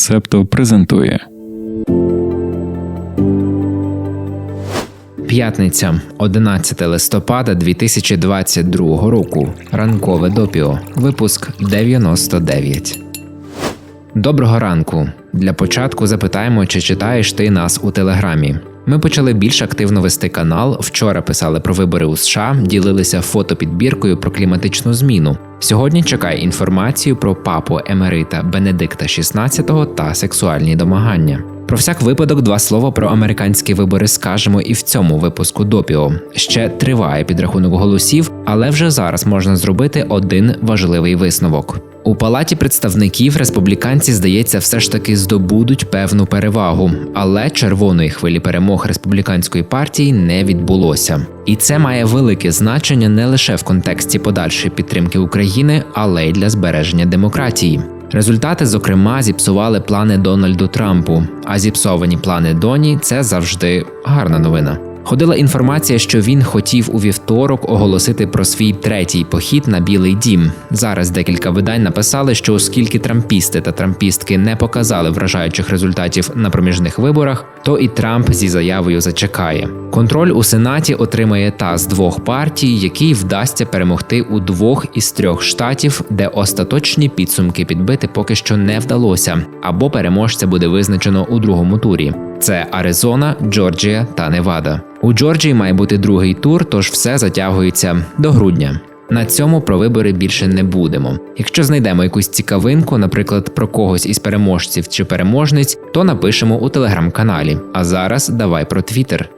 Септо презентує П'ятниця, 11 листопада 2022 року. Ранкове допіо. Випуск 99. Доброго ранку. Для початку запитаємо, чи читаєш ти нас у телеграмі. Ми почали більш активно вести канал. Вчора писали про вибори у США, ділилися фотопідбіркою про кліматичну зміну. Сьогодні чекай інформацію про папу Емерита Бенедикта XVI та сексуальні домагання. Про всяк випадок два слова про американські вибори скажемо і в цьому випуску допіо. Ще триває підрахунок голосів, але вже зараз можна зробити один важливий висновок. У палаті представників республіканці, здається, все ж таки здобудуть певну перевагу, але червоної хвилі перемог республіканської партії не відбулося. І це має велике значення не лише в контексті подальшої підтримки України, але й для збереження демократії. Результати, зокрема, зіпсували плани Дональду Трампу. А зіпсовані плани Доні це завжди гарна новина. Ходила інформація, що він хотів у вівторок оголосити про свій третій похід на Білий Дім. Зараз декілька видань написали, що оскільки трампісти та трампістки не показали вражаючих результатів на проміжних виборах, то і Трамп зі заявою зачекає. Контроль у сенаті отримає та з двох партій, який вдасться перемогти у двох із трьох штатів, де остаточні підсумки підбити поки що не вдалося, або переможця буде визначено у другому турі. Це Аризона, Джорджія та Невада. У Джорджії має бути другий тур, тож все затягується до грудня. На цьому про вибори більше не будемо. Якщо знайдемо якусь цікавинку, наприклад, про когось із переможців чи переможниць, то напишемо у телеграм-каналі. А зараз давай про Твіттер.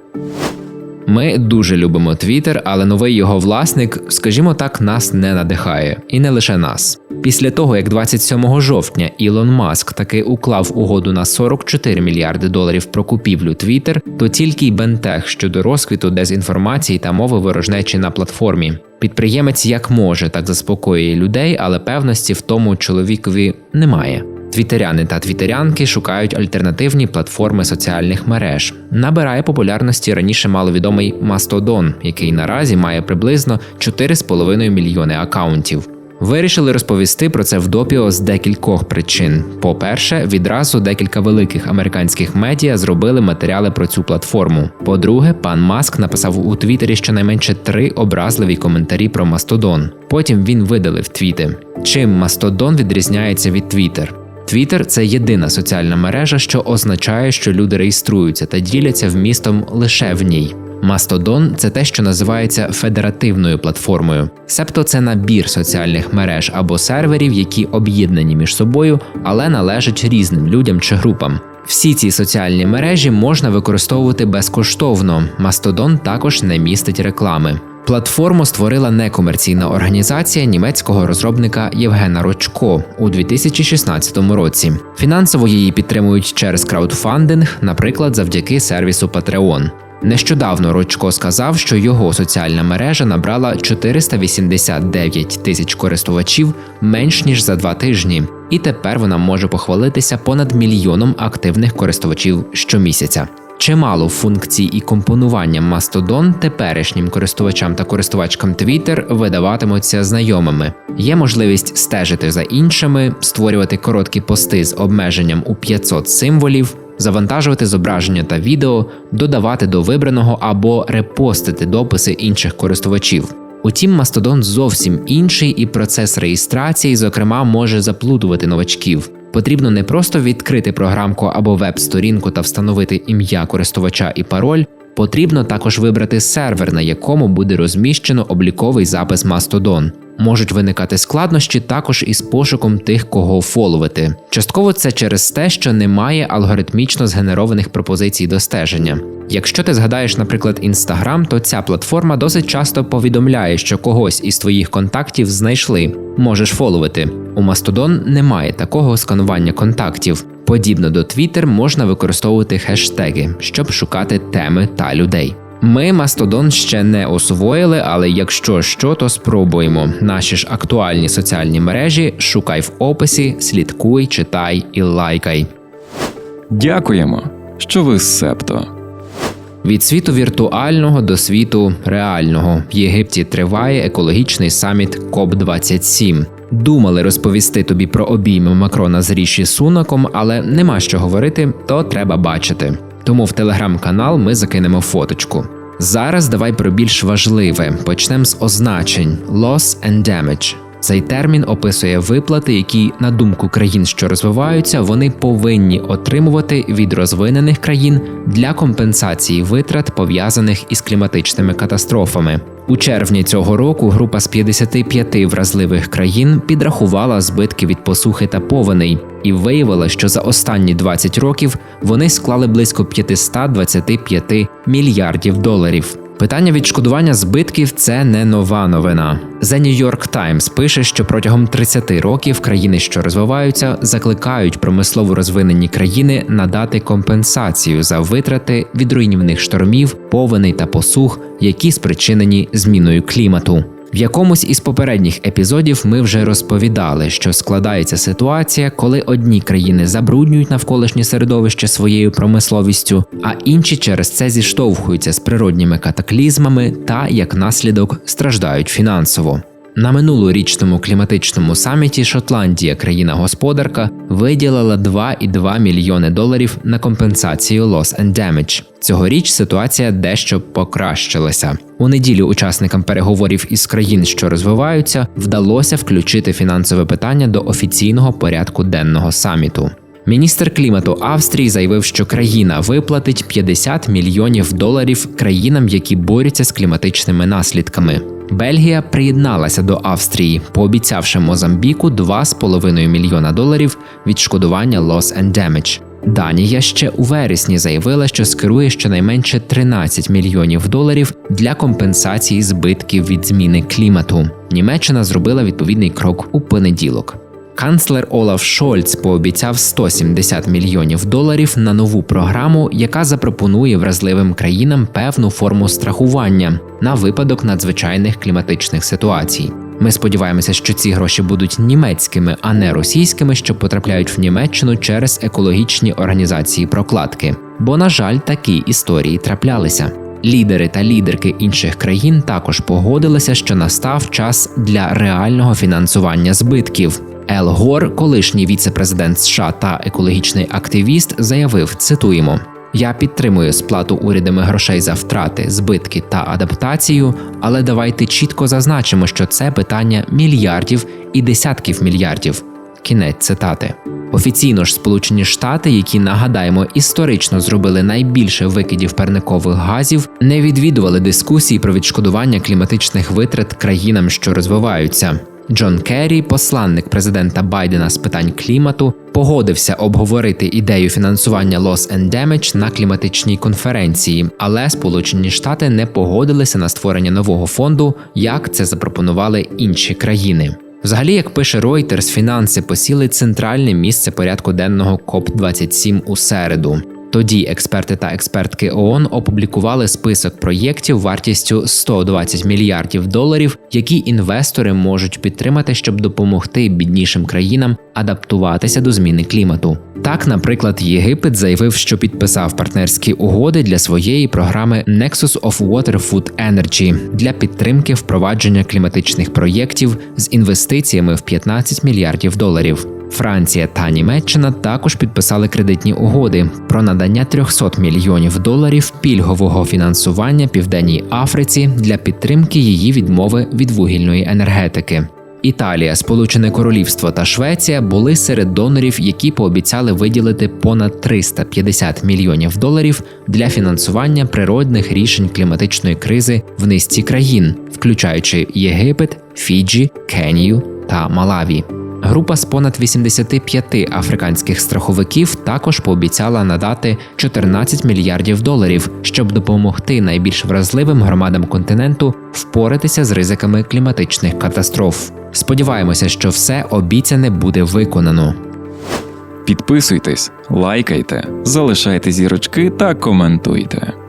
Ми дуже любимо Твіттер, але новий його власник, скажімо так, нас не надихає, і не лише нас. Після того, як 27 жовтня Ілон Маск таки уклав угоду на 44 мільярди доларів про купівлю Твіттер, то тільки й бентег щодо розквіту дезінформації та мови ворожнечі на платформі. Підприємець як може так заспокоює людей, але певності в тому чоловікові немає. Твітеряни та твітерянки шукають альтернативні платформи соціальних мереж. Набирає популярності раніше маловідомий Мастодон, який наразі має приблизно 4,5 мільйони акаунтів. Вирішили розповісти про це в допіо з декількох причин. По-перше, відразу декілька великих американських медіа зробили матеріали про цю платформу. По-друге, пан Маск написав у Твіттері щонайменше три образливі коментарі про Мастодон. Потім він видалив твіти. Чим Мастодон відрізняється від Твіттер? Твіттер – це єдина соціальна мережа, що означає, що люди реєструються та діляться вмістом лише в ній. Мастодон це те, що називається федеративною платформою, себто це набір соціальних мереж або серверів, які об'єднані між собою, але належать різним людям чи групам. Всі ці соціальні мережі можна використовувати безкоштовно. Мастодон також не містить реклами. Платформу створила некомерційна організація німецького розробника Євгена Рочко у 2016 році. Фінансово її підтримують через краудфандинг, наприклад, завдяки сервісу Patreon. Нещодавно Рочко сказав, що його соціальна мережа набрала 489 тисяч користувачів менш ніж за два тижні, і тепер вона може похвалитися понад мільйоном активних користувачів щомісяця. Чимало функцій і компонування Mastodon теперішнім користувачам та користувачкам Twitter видаватимуться знайомими. Є можливість стежити за іншими, створювати короткі пости з обмеженням у 500 символів, завантажувати зображення та відео, додавати до вибраного або репостити дописи інших користувачів. Утім, Mastodon зовсім інший, і процес реєстрації, зокрема, може заплутувати новачків. Потрібно не просто відкрити програмку або веб-сторінку та встановити ім'я користувача і пароль. Потрібно також вибрати сервер, на якому буде розміщено обліковий запис Mastodon. Можуть виникати складнощі також із пошуком тих, кого фоловити. Частково це через те, що немає алгоритмічно згенерованих пропозицій до стеження. Якщо ти згадаєш, наприклад, Instagram, то ця платформа досить часто повідомляє, що когось із твоїх контактів знайшли, можеш фоловити. У Mastodon немає такого сканування контактів. Подібно до Twitter можна використовувати хештеги, щоб шукати теми та людей. Ми Мастодон ще не освоїли, але якщо що, то спробуємо. Наші ж актуальні соціальні мережі шукай в описі, слідкуй, читай і лайкай. Дякуємо, що ви з Септо. Від світу віртуального до світу реального в Єгипті триває екологічний саміт КОП 27 Думали розповісти тобі про обійми Макрона з Ріші Сунаком, але нема що говорити, то треба бачити. Тому в телеграм-канал ми закинемо фоточку. Зараз давай про більш важливе. Почнемо з означень loss and damage. Цей термін описує виплати, які, на думку країн, що розвиваються, вони повинні отримувати від розвинених країн для компенсації витрат, пов'язаних із кліматичними катастрофами. У червні цього року група з 55 вразливих країн підрахувала збитки від посухи та повеней і виявила, що за останні 20 років вони склали близько 525 мільярдів доларів. Питання відшкодування збитків це не нова новина. The New York Times пише, що протягом 30 років країни, що розвиваються, закликають промислово розвинені країни надати компенсацію за витрати від руйнівних штормів, повеней та посух, які спричинені зміною клімату. В якомусь із попередніх епізодів ми вже розповідали, що складається ситуація, коли одні країни забруднюють навколишнє середовище своєю промисловістю, а інші через це зіштовхуються з природніми катаклізмами та як наслідок страждають фінансово. На минулорічному кліматичному саміті Шотландія, країна-господарка, виділила 2,2 мільйони доларів на компенсацію loss and damage. Цьогоріч ситуація дещо покращилася. У неділю учасникам переговорів із країн, що розвиваються, вдалося включити фінансове питання до офіційного порядку денного саміту. Міністр клімату Австрії заявив, що країна виплатить 50 мільйонів доларів країнам, які борються з кліматичними наслідками. Бельгія приєдналася до Австрії, пообіцявши Мозамбіку 2,5 мільйона доларів відшкодування loss and damage. Данія ще у вересні заявила, що скерує щонайменше 13 мільйонів доларів для компенсації збитків від зміни клімату. Німеччина зробила відповідний крок у понеділок. Канцлер Олаф Шольц пообіцяв 170 мільйонів доларів на нову програму, яка запропонує вразливим країнам певну форму страхування на випадок надзвичайних кліматичних ситуацій. Ми сподіваємося, що ці гроші будуть німецькими, а не російськими, що потрапляють в Німеччину через екологічні організації прокладки. Бо, на жаль, такі історії траплялися. Лідери та лідерки інших країн також погодилися, що настав час для реального фінансування збитків. Ел Гор, колишній віце-президент США та екологічний активіст, заявив: цитуємо. Я підтримую сплату урядами грошей за втрати, збитки та адаптацію, але давайте чітко зазначимо, що це питання мільярдів і десятків мільярдів. Кінець цитати. Офіційно ж Сполучені Штати, які нагадаємо історично зробили найбільше викидів парникових газів, не відвідували дискусії про відшкодування кліматичних витрат країнам, що розвиваються. Джон Керрі, посланник президента Байдена з питань клімату, погодився обговорити ідею фінансування Loss and Damage на кліматичній конференції, але Сполучені Штати не погодилися на створення нового фонду, як це запропонували інші країни. Взагалі, як пише Reuters, фінанси посіли центральне місце порядку денного КОП 27 у середу. Тоді експерти та експертки ООН опублікували список проєктів вартістю 120 мільярдів доларів, які інвестори можуть підтримати, щоб допомогти біднішим країнам адаптуватися до зміни клімату. Так, наприклад, Єгипет заявив, що підписав партнерські угоди для своєї програми Nexus of Water Food Energy для підтримки впровадження кліматичних проєктів з інвестиціями в 15 мільярдів доларів. Франція та Німеччина також підписали кредитні угоди про надання 300 мільйонів доларів пільгового фінансування Південній Африці для підтримки її відмови від вугільної енергетики. Італія, Сполучене Королівство та Швеція були серед донорів, які пообіцяли виділити понад 350 мільйонів доларів для фінансування природних рішень кліматичної кризи в низці країн, включаючи Єгипет, Фіджі, Кенію та Малаві. Група з понад 85 африканських страховиків також пообіцяла надати 14 мільярдів доларів, щоб допомогти найбільш вразливим громадам континенту впоратися з ризиками кліматичних катастроф. Сподіваємося, що все обіцяне буде виконано. Підписуйтесь, лайкайте, залишайте зірочки та коментуйте.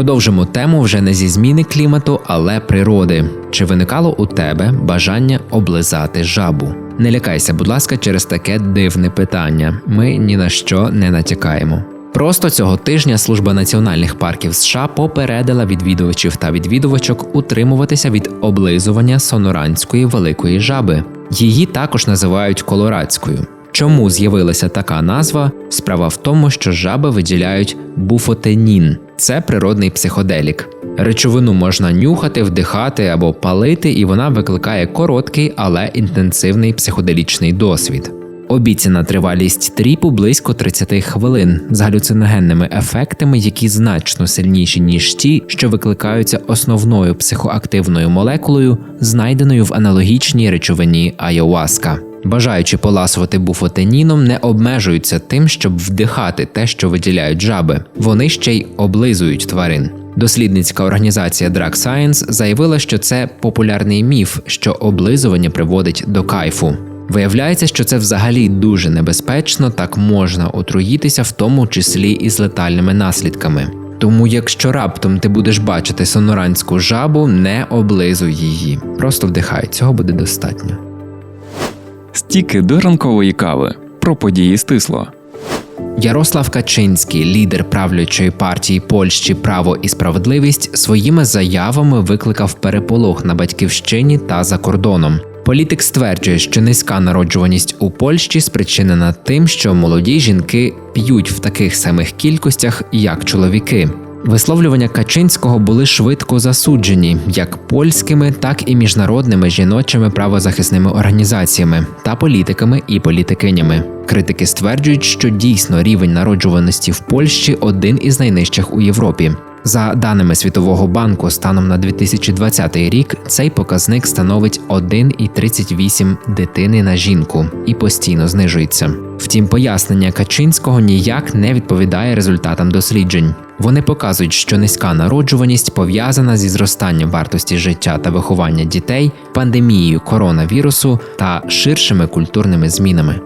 Продовжимо тему вже не зі зміни клімату, але природи. Чи виникало у тебе бажання облизати жабу? Не лякайся, будь ласка, через таке дивне питання. Ми ні на що не натякаємо. Просто цього тижня служба національних парків США попередила відвідувачів та відвідувачок утримуватися від облизування соноранської великої жаби. Її також називають колорадською. Чому з'явилася така назва? Справа в тому, що жаби виділяють буфотенін це природний психоделік. Речовину можна нюхати, вдихати або палити, і вона викликає короткий, але інтенсивний психоделічний досвід. Обіцяна тривалість тріпу близько 30 хвилин з галюциногенними ефектами, які значно сильніші ніж ті, що викликаються основною психоактивною молекулою, знайденою в аналогічній речовині айоваска. Бажаючи поласувати буфотеніном, не обмежуються тим, щоб вдихати те, що виділяють жаби. Вони ще й облизують тварин. Дослідницька організація Drug Science заявила, що це популярний міф, що облизування приводить до кайфу. Виявляється, що це взагалі дуже небезпечно, так можна отруїтися, в тому числі і з летальними наслідками. Тому, якщо раптом ти будеш бачити соноранську жабу, не облизуй її, просто вдихай, цього буде достатньо. Стіки до ранкової кави про події стисло. Ярослав Качинський, лідер правлячої партії Польщі Право і справедливість, своїми заявами викликав переполох на батьківщині та за кордоном. Політик стверджує, що низька народжуваність у Польщі спричинена тим, що молоді жінки п'ють в таких самих кількостях, як чоловіки. Висловлювання Качинського були швидко засуджені як польськими, так і міжнародними жіночими правозахисними організаціями та політиками і політикинями. Критики стверджують, що дійсно рівень народжуваності в Польщі один із найнижчих у Європі. За даними Світового банку, станом на 2020 рік цей показник становить 1,38 дитини на жінку і постійно знижується. Втім, пояснення Качинського ніяк не відповідає результатам досліджень. Вони показують, що низька народжуваність пов'язана зі зростанням вартості життя та виховання дітей, пандемією коронавірусу та ширшими культурними змінами.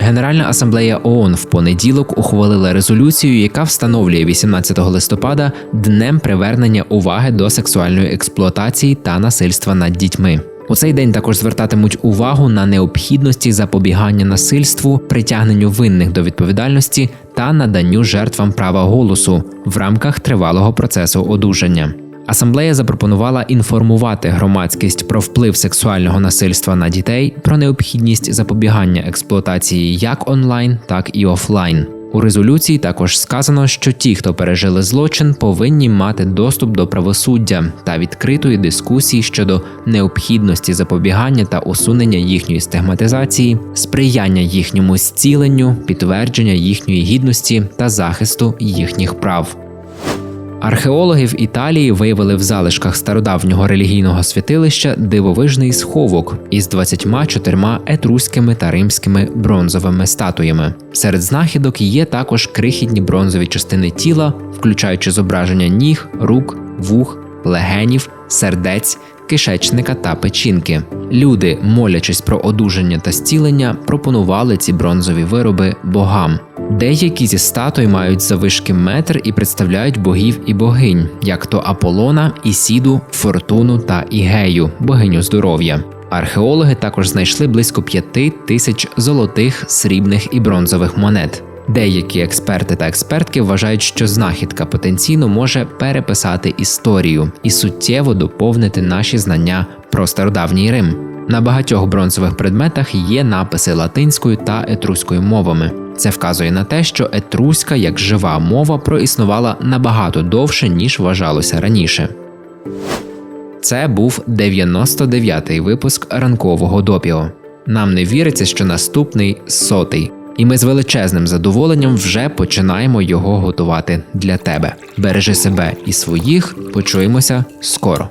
Генеральна асамблея ООН в понеділок ухвалила резолюцію, яка встановлює 18 листопада днем привернення уваги до сексуальної експлуатації та насильства над дітьми. У цей день також звертатимуть увагу на необхідності запобігання насильству, притягненню винних до відповідальності та наданню жертвам права голосу в рамках тривалого процесу одужання. Асамблея запропонувала інформувати громадськість про вплив сексуального насильства на дітей, про необхідність запобігання експлуатації як онлайн, так і офлайн. У резолюції також сказано, що ті, хто пережили злочин, повинні мати доступ до правосуддя та відкритої дискусії щодо необхідності запобігання та усунення їхньої стигматизації, сприяння їхньому зціленню, підтвердження їхньої гідності та захисту їхніх прав. Археологи в Італії виявили в залишках стародавнього релігійного святилища дивовижний сховок із 24 етруськими та римськими бронзовими статуями. Серед знахідок є також крихітні бронзові частини тіла, включаючи зображення ніг, рук, вух, легенів, сердець, кишечника та печінки. Люди, молячись про одужання та зцілення, пропонували ці бронзові вироби богам. Деякі зі статуй мають завишки метр і представляють богів і богинь, як то Аполлона, Ісіду, Фортуну та Ігею, богиню здоров'я. Археологи також знайшли близько п'яти тисяч золотих, срібних і бронзових монет. Деякі експерти та експертки вважають, що знахідка потенційно може переписати історію і суттєво доповнити наші знання про стародавній Рим. На багатьох бронзових предметах є написи латинською та етруською мовами. Це вказує на те, що етруська як жива мова проіснувала набагато довше, ніж вважалося раніше. Це був 99-й випуск ранкового допіо. Нам не віриться, що наступний сотий, і ми з величезним задоволенням вже починаємо його готувати для тебе. Бережи себе і своїх. Почуємося скоро.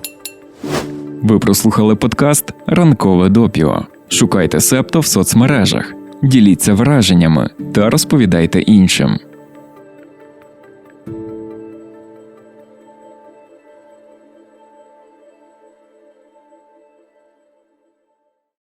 Ви прослухали подкаст Ранкове допіо. Шукайте септо в соцмережах, діліться враженнями та розповідайте іншим.